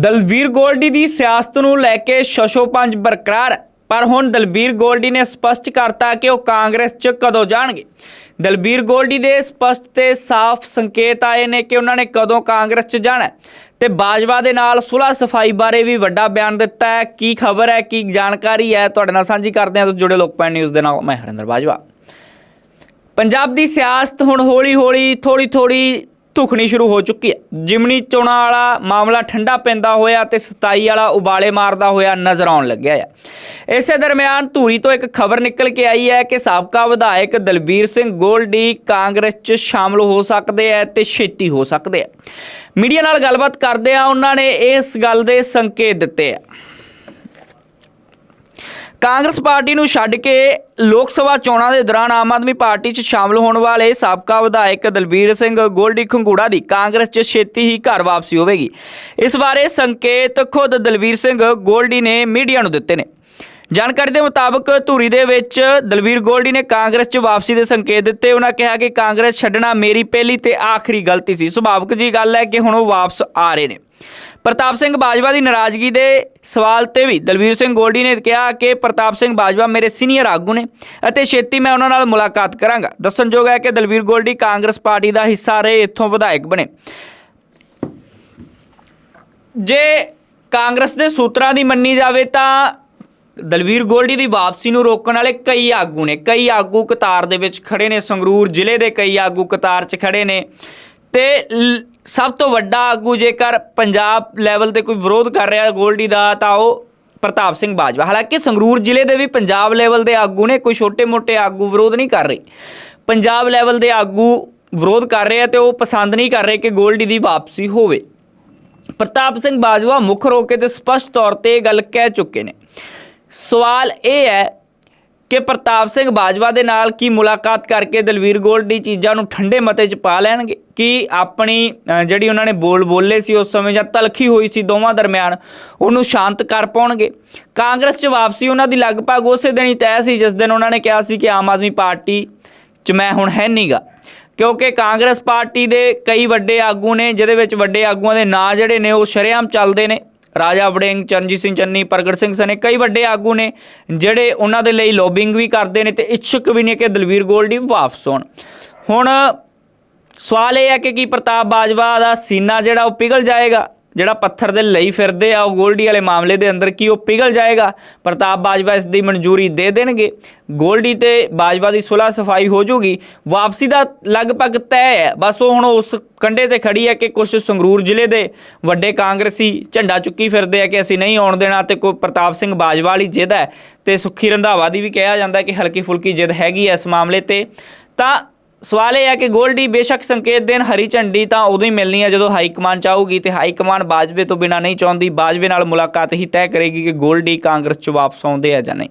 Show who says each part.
Speaker 1: ਦਲਵੀਰ ਗੋਲਡੀ ਦੀ ਸਿਆਸਤ ਨੂੰ ਲੈ ਕੇ ਸ਼ਸ਼ੋ ਪੰਜ ਬਰਕਰਾਰ ਹੈ। ਪਰ ਹੁਣ ਦਲਬੀਰ ਗੋਲਡੀ ਨੇ ਸਪਸ਼ਟ ਕਰਤਾ ਕਿ ਉਹ ਕਾਂਗਰਸ 'ਚ ਕਦੋਂ ਜਾਣਗੇ। ਦਲਬੀਰ ਗੋਲਡੀ ਦੇ ਸਪਸ਼ਟ ਤੇ ਸਾਫ਼ ਸੰਕੇਤ ਆਏ ਨੇ ਕਿ ਉਹਨਾਂ ਨੇ ਕਦੋਂ ਕਾਂਗਰਸ 'ਚ ਜਾਣਾ ਹੈ। ਤੇ ਬਾਜਵਾ ਦੇ ਨਾਲ ਸੁਲ੍ਹਾ ਸਫ਼ਾਈ ਬਾਰੇ ਵੀ ਵੱਡਾ ਬਿਆਨ ਦਿੱਤਾ ਹੈ। ਕੀ ਖਬਰ ਹੈ, ਕੀ ਜਾਣਕਾਰੀ ਹੈ, ਤੁਹਾਡੇ ਨਾਲ ਸਾਂਝੀ ਕਰਦੇ ਹਾਂ। ਤੁਸੀਂ ਜੁੜੇ ਲੋਕਪਾਲ ਨਿਊਜ਼ ਦੇ ਨਾਲ ਮੈਂ ਹਰਿੰਦਰ ਬਾਜਵਾ। ਪੰਜਾਬ ਦੀ ਸਿਆਸਤ ਹੁਣ ਹੌਲੀ-ਹੌਲੀ ਥੋੜੀ-ਥੋੜੀ ਧੁਖਣੀ ਸ਼ੁਰੂ ਹੋ ਚੁੱਕੀ ਹੈ। ਜਿਮਨੀ ਚੋਣਾਂ ਵਾਲਾ ਮਾਮਲਾ ਠੰਡਾ ਪੈਂਦਾ ਹੋਇਆ ਤੇ 27 ਵਾਲਾ ਉਬਾਲੇ ਮਾਰਦਾ ਹੋਇਆ ਨਜ਼ਰ ਆਉਣ ਲੱਗਿਆ ਹੈ। ਇਸੇ ਦਰਮਿਆਨ ਧੂਰੀ ਤੋਂ ਇੱਕ ਖਬਰ ਨਿਕਲ ਕੇ ਆਈ ਹੈ ਕਿ ਸਾਬਕਾ ਵਿਧਾਇਕ ਦਲਬੀਰ ਸਿੰਘ ਗੋਲਡੀ ਕਾਂਗਰਸ 'ਚ ਸ਼ਾਮਲ ਹੋ ਸਕਦੇ ਹੈ ਤੇ ਛੇਤੀ ਹੋ ਸਕਦੇ ਹੈ। ਮੀਡੀਆ ਨਾਲ ਗੱਲਬਾਤ ਕਰਦੇ ਆ ਉਹਨਾਂ ਨੇ ਇਸ ਗੱਲ ਦੇ ਸੰਕੇਤ ਦਿੱਤੇ ਆ ਕਾਂਗਰਸ ਪਾਰਟੀ ਨੂੰ ਛੱਡ ਕੇ ਲੋਕ ਸਭਾ ਚੋਣਾਂ ਦੇ ਦੌਰਾਨ ਆਮ ਆਦਮੀ ਪਾਰਟੀ 'ਚ ਸ਼ਾਮਲ ਹੋਣ ਵਾਲੇ ਸਾਬਕਾ ਵਿਧਾਇਕ ਦਲਬੀਰ ਸਿੰਘ ਗੋਲਡੀ ਖੰਗੂੜਾ ਦੀ ਕਾਂਗਰਸ 'ਚ ਛੇਤੀ ਹੀ ਘਰ ਵਾਪਸੀ ਹੋਵੇਗੀ। ਇਸ ਬਾਰੇ ਸੰਕੇਤ ਖੁਦ ਦਲਬੀਰ ਸਿੰਘ ਗੋਲਡੀ ਨੇ ਮੀਡੀਆ ਨੂੰ ਦਿੱਤੇ ਨੇ। ਜਾਣਕਾਰੀ ਦੇ ਮੁਤਾਬਕ ਧੂਰੀ ਦੇ ਵਿੱਚ ਦਲਬੀਰ ਗੋਲਡੀ ਨੇ ਕਾਂਗਰਸ 'ਚ ਵਾਪਸੀ ਦੇ ਸੰਕੇਤ ਦਿੱਤੇ। ਉਹਨਾਂ ਕਿਹਾ ਕਿ ਕਾਂਗਰਸ ਛੱਡਣਾ ਮੇਰੀ ਪਹਿਲੀ ਤੇ ਆਖਰੀ ਗਲਤੀ ਸੀ। ਸੁਭਾਵਿਕ ਜੀ ਗੱਲ ਹੈ ਕਿ ਹੁਣ ਉਹ ਵਾਪਸ ਆ ਰਹੇ ਨੇ। ਪ੍ਰਤਾਪ ਸਿੰਘ ਬਾਜਵਾ ਦੀ ਨਾਰਾਜ਼ਗੀ ਦੇ ਸਵਾਲ ਤੇ ਵੀ ਦਲਵੀਰ ਸਿੰਘ ਗੋਲਡੀ ਨੇ ਕਿਹਾ ਕਿ ਪ੍ਰਤਾਪ ਸਿੰਘ ਬਾਜਵਾ ਮੇਰੇ ਸੀਨੀਅਰ ਆਗੂ ਨੇ ਅਤੇ ਛੇਤੀ ਮੈਂ ਉਹਨਾਂ ਨਾਲ ਮੁਲਾਕਾਤ ਕਰਾਂਗਾ। ਦੱਸਣਯੋਗ ਹੈ ਕਿ ਦਲਵੀਰ ਗੋਲਡੀ ਕਾਂਗਰਸ ਪਾਰਟੀ ਦਾ ਹਿੱਸਾ ਰਹੇ, ਇੱਥੋਂ ਵਿਧਾਇਕ ਬਣੇ। ਜੇ ਕਾਂਗਰਸ ਦੇ ਸੂਤਰਾਂ ਦੀ ਮੰਨੀ ਜਾਵੇ ਤਾਂ ਦਲਵੀਰ ਗੋਲਡੀ ਦੀ ਵਾਪਸੀ ਨੂੰ ਰੋਕਣ ਵਾਲੇ ਕਈ ਆਗੂ ਨੇ। ਕਈ ਆਗੂ ਕਤਾਰ ਦੇ ਵਿੱਚ ਖੜੇ ਨੇ, ਸੰਗਰੂਰ ਜ਼ਿਲ੍ਹੇ ਦੇ ਕਈ ਆਗੂ ਕਤਾਰ 'ਚ ਖੜੇ ਨੇ। ਤੇ ਲ- ਸਭ ਤੋਂ ਵੱਡਾ ਆਗੂ ਜੇਕਰ ਪੰਜਾਬ ਲੈਵਲ ਤੇ ਕੋਈ ਵਿਰੋਧ ਕਰ ਰਿਹਾ ਗੋਲਡੀ ਦਾ, ਤਾਂ ਉਹ ਪ੍ਰਤਾਪ ਸਿੰਘ ਬਾਜਵਾ। ਹਾਲਾਂਕਿ ਸੰਗਰੂਰ ਜ਼ਿਲ੍ਹੇ ਦੇ ਵੀ ਪੰਜਾਬ ਲੈਵਲ ਦੇ ਆਗੂ ਨੇ, ਕੋਈ ਛੋਟੇ-ਮੋਟੇ ਆਗੂ ਵਿਰੋਧ ਨਹੀਂ ਕਰ ਰਹੇ। ਪੰਜਾਬ ਲੈਵਲ ਦੇ ਆਗੂ ਵਿਰੋਧ ਕਰ ਰਹੇ ਆ ਤੇ ਉਹ ਪਸੰਦ ਨਹੀਂ ਕਰ ਰਹੇ ਕਿ ਗੋਲਡੀ ਦੀ ਵਾਪਸੀ ਹੋਵੇ। ਪ੍ਰਤਾਪ ਸਿੰਘ ਬਾਜਵਾ ਮੁੱਖ ਰੋ ਕੇ ਤੇ ਸਪਸ਼ਟ ਤੌਰ ਤੇ ਇਹ ਗੱਲ ਕਹਿ ਚੁੱਕੇ ਨੇ। ਸਵਾਲ ਇਹ ਹੈ ਕਿ ਪ੍ਰਤਾਪ ਸਿੰਘ ਬਾਜਵਾ ਦੇ ਨਾਲ ਕੀ ਮੁਲਾਕਾਤ ਕਰਕੇ ਦਲਵੀਰ ਗੋਲਡੀ ਚੀਜ਼ਾਂ ਨੂੰ ਠੰਡੇ ਮਤੇ 'ਚ ਪਾ ਲੈਣਗੇ? ਕਿ ਆਪਣੀ ਜਿਹੜੀ ਉਹਨਾਂ ਨੇ ਬੋਲ ਬੋਲੇ ਸੀ ਉਸ ਸਮੇਂ ਜਾਂ ਤਲਖੀ ਹੋਈ ਸੀ ਦੋਵਾਂ ਦਰਮਿਆਨ, ਉਹਨੂੰ ਸ਼ਾਂਤ ਕਰ ਪਾਉਣਗੇ? ਕਾਂਗਰਸ 'ਚ ਵਾਪਸੀ ਉਹਨਾਂ ਦੀ ਲਗਭਗ ਉਸੇ ਦਿਨ ਹੀ ਤੈਅ ਸੀ, ਜਿਸ ਦਿਨ ਉਹਨਾਂ ਨੇ ਕਿਹਾ ਸੀ ਕਿ ਆਮ ਆਦਮੀ ਪਾਰਟੀ 'ਚ ਮੈਂ ਹੁਣ ਹੈ ਨਹੀਂਗਾ ਕਿਉਂਕਿ ਕਾਂਗਰਸ ਪਾਰਟੀ ਦੇ ਕਈ ਵੱਡੇ ਆਗੂ ਨੇ, ਜਿਹਦੇ ਵਿੱਚ ਵੱਡੇ ਆਗੂਆਂ ਦੇ ਨਾਂ ਜਿਹੜੇ ਨੇ, ਉਹ ਸ਼ਰੇਆਮ ਚੱਲਦੇ ਨੇ। ਰਾਜਾ ਵੜਿੰਗ, ਚਰਨਜੀਤ ਸਿੰਘ ਚੰਨੀ, ਪ੍ਰਗਟ ਸਿੰਘ ਸਨੇ ਕਈ ਵੱਡੇ ਆਗੂ ਨੇ ਜਿਹੜੇ ਉਹਨਾਂ ਦੇ ਲਈ ਲੋਬਿੰਗ ਵੀ ਕਰਦੇ ਨੇ ਤੇ ਇੱਛੁਕ ਵੀ ਨੇ ਕਿ ਦਲਵੀਰ ਗੋਲਡੀ ਵਾਪਸ ਹੋਣ। ਹੁਣ ਸਵਾਲ ਇਹ ਹੈ ਕਿ ਕੀ ਪ੍ਰਤਾਪ ਬਾਜਵਾ ਦਾ ਸੀਨਾ ਜਿਹੜਾ ਉਹ ਪਿਘਲ ਜਾਏਗਾ? ਜਿਹੜਾ ਪੱਥਰ ਦੇ ਲਈ ਫਿਰਦੇ ਆ, ਉਹ ਗੋਲਡੀ ਵਾਲੇ ਮਾਮਲੇ ਦੇ ਅੰਦਰ ਕੀ ਉਹ ਪਿਘਲ ਜਾਏਗਾ? ਪ੍ਰਤਾਪ ਬਾਜਵਾ ਇਸ ਦੀ ਮਨਜ਼ੂਰੀ ਦੇ ਦੇਣਗੇ। ਗੋਲਡੀ ਤੇ ਬਾਜਵਾ ਦੀ ਸੁਲ੍ਹਾ ਸਫ਼ਾਈ ਹੋ ਜਾਊਗੀ ਵਾਪਸੀ ਦਾ ਲਗਭਗ ਤੈਅ ਹੈ। ਬਸ ਉਹ ਹੁਣ ਉਸ ਕੰਡੇ ਤੇ ਖੜੀ ਹੈ ਕਿ ਕੁਝ ਸੰਗਰੂਰ ਜ਼ਿਲ੍ਹੇ ਦੇ ਵੱਡੇ ਕਾਂਗਰਸੀ ਝੰਡਾ ਚੁੱਕੀ ਫਿਰਦੇ ਆ ਕਿ ਅਸੀਂ ਨਹੀਂ ਆਉਣ ਦੇਣਾ ਤੇ ਕੋਈ ਪ੍ਰਤਾਪ ਸਿੰਘ ਬਾਜਵਾ ਵਾਲੀ ਜਿੱਦ ਹੈ। ਤੇ ਸੁੱਖੀ ਰੰਧਾਵਾ ਦੀ ਵੀ ਕਿਹਾ ਜਾਂਦਾ ਕਿ ਹਲਕੀ ਫੁਲਕੀ ਜਿੱਦ ਹੈਗੀ ਹੈ ਇਸ ਮਾਮਲੇ ਤੇ। ਤਾਂ ਸਵਾਲ ਇਹ ਹੈ ਕਿ ਗੋਲਡੀ ਬੇਸ਼ੱਕ ਸੰਕੇਤ ਦੇਣ, ਹਰੀ ਝੰਡੀ ਤਾਂ ਉਦੋਂ ਹੀ ਮਿਲਣੀ ਹੈ ਜਦੋਂ ਹਾਈ ਕਮਾਨ ਚਾਹੂਗੀ ਤੇ ਹਾਈ ਕਮਾਨ ਬਾਜਵੇ ਤੋਂ ਬਿਨਾ ਨਹੀਂ ਚਾਹੁੰਦੀ, ਬਾਜਵੇ ਨਾਲ ਮੁਲਾਕਾਤ ਹੀ ਤੈਅ ਕਰੇਗੀ ਕਿ ਗੋਲਡੀ ਕਾਂਗਰਸ ਚ ਵਾਪਸ ਆਉਂਦੇ ਆ ਜਾਂ ਨਹੀਂ।